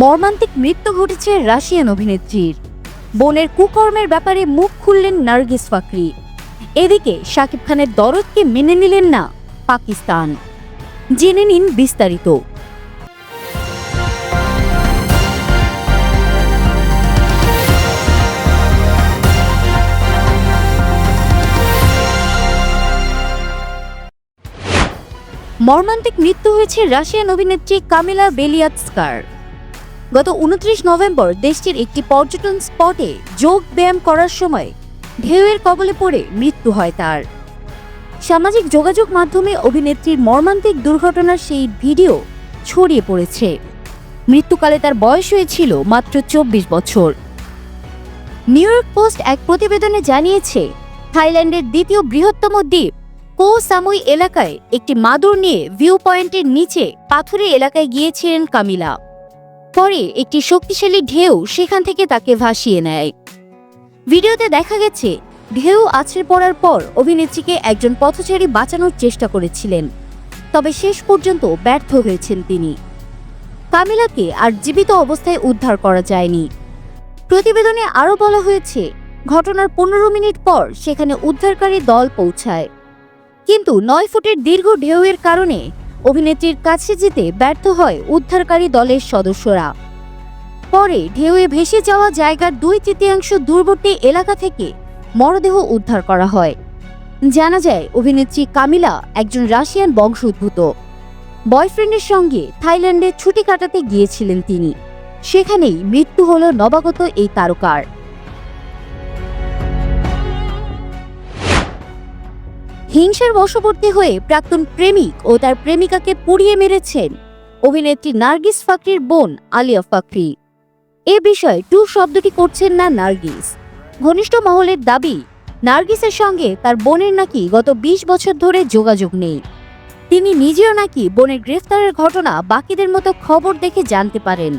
মর্মান্তিক মৃত্যু ঘটেছে রাশিয়ান অভিনেত্রীর। বোনের কুকর্মের ব্যাপারে মুখ খুললেন নার্গিস ফাকরি। এদিকে শাকিব খানের দরদকে মেনে নিলেন না পাকিস্তান। জেনে নিন বিস্তারিত। মর্মান্তিক মৃত্যু হয়েছে রাশিয়ান অভিনেত্রী কামিলা বেলিয়াতস্কার গত উনত্রিশ নভেম্বর দেশটির একটি পর্যটন স্পটে যোগ ব্যায়াম করার সময় ঢেউয়ের কবলে পড়ে মৃত্যু হয় তার। সামাজিক যোগাযোগ মাধ্যমে অভিনেত্রীর মর্মান্তিক দুর্ঘটনার সেই ভিডিও ছড়িয়ে পড়েছে। মৃত্যুকালে তার বয়স হয়েছিল মাত্র চব্বিশ বছর। নিউ ইয়র্ক পোস্ট এক প্রতিবেদনে জানিয়েছে, থাইল্যান্ডের দ্বিতীয় বৃহত্তম দ্বীপ কো সামুই এলাকায় একটি মাদুর নিয়ে ভিউ পয়েন্টের নিচে পাথুরে এলাকায় গিয়েছিলেন কামিলা। পরে একটি শক্তিশালী ঢেউ সেখান থেকে তাকে ভাসিয়ে নেয়। ভিডিওতে দেখা গেছে, ঢেউ আছড়ে পড়ার পর অভিনেত্রীকে একজন পথচারী বাঁচানোর চেষ্টা করেছিলেন, তবে শেষ পর্যন্ত ব্যর্থ হয়েছেন তিনি। কামিলাকে আর জীবিত অবস্থায় উদ্ধার করা যায়নি। প্রতিবেদনে আরও বলা হয়েছে, ঘটনার পনেরো মিনিট পর সেখানে উদ্ধারকারী দল পৌঁছায়। কিন্তু নয় ফুটের দীর্ঘ ঢেউয়ের কারণে অভিনেত্রীর কাছে যেতে ব্যর্থ হয় উদ্ধারকারী দলের সদস্যরা। পরে ঢেউয়ে ভেসে যাওয়া জায়গার দুই তৃতীয়াংশ দূরবর্তী এলাকা থেকে মরদেহ উদ্ধার করা হয়। জানা যায়, অভিনেত্রী কামিলা একজন রাশিয়ান বংশোদ্ভূত। বয়ফ্রেন্ডের সঙ্গে থাইল্যান্ডে ছুটি কাটাতে গিয়েছিলেন তিনি। সেখানেই মৃত্যু হল নবাগত এই তারকার। হিংসার বশবর্তী হয়ে প্রাক্তন প্রেমিক ও তার প্রেমিকাকে পুড়িয়ে মেরেছেন অভিনেত্রী নার্গিস ফাকরির বোন আলিয়া ফাকরি। এ বিষয়ে টু শব্দটি করছেন না নার্গিস। ঘনিষ্ঠ মহলের দাবি, নার্গিসের সঙ্গে তার বোনের নাকি গত ২০ বছর ধরে যোগাযোগ নেই। তিনি নিজেও নাকি বোনের গ্রেফতারের ঘটনা বাকিদের মতো খবর দেখে জানতে পারেন।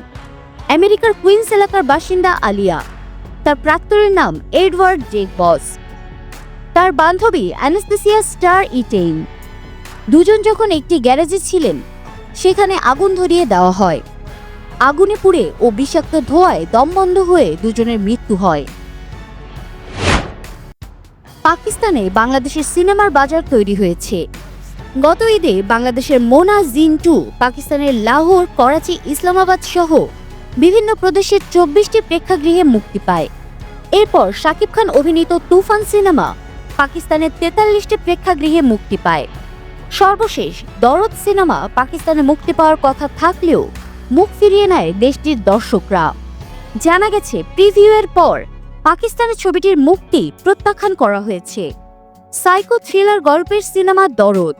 আমেরিকার কুইন্স এলাকার বাসিন্দা আলিয়া। তার প্রাক্তনের নাম এডওয়ার্ড জেক বস। তার বান্ধবী অ্যানেস্থেসিয়া স্টার ইটেইন। দুজন যখন একটি গ্যারেজে ছিলেন, সেখানে আগুন ধরিয়ে দেওয়া হয়। আগুনে পুড়ে ও বিষাক্ত ধোঁয়ায় দমবন্ধ হয়ে দুজনের মৃত্যু হয়। পাকিস্তানে বাংলাদেশের সিনেমার বাজার তৈরি হয়েছে। গত ঈদে বাংলাদেশের মোনা জিন টু, পাকিস্তানের লাহোর, করাচি, ইসলামাবাদ সহ বিভিন্ন প্রদেশের চব্বিশটি প্রেক্ষাগৃহে মুক্তি পায়। এরপর শাকিব খান অভিনীত তুফান সিনেমা পাকিস্তানের তেতাল্লিশটি প্রেক্ষাগৃহে মুক্তি পায়। সর্বশেষ দরদ সিনেমা পাকিস্তানে মুক্তি পাওয়ার কথা থাকলেও মুখ ফিরিয়ে নেয় দেশটির দর্শকরা। জানা গেছে প্রিভিউয়ের পর পাকিস্তানের ছবিটির মুক্তি প্রত্যাখ্যান করা হয়েছে। সাইকো থ্রিলার গল্পের সিনেমা দরদ।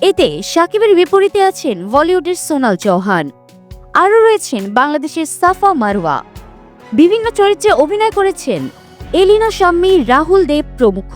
এতে সাকিবের বিপরীতে আছেন বলিউডের সোনাল চৌহান। আরও রয়েছেন বাংলাদেশের সাফা মারওয়া। বিভিন্ন চরিত্রে অভিনয় করেছেন এলিনা শাম্মী, রাহুল দেব প্রমুখ।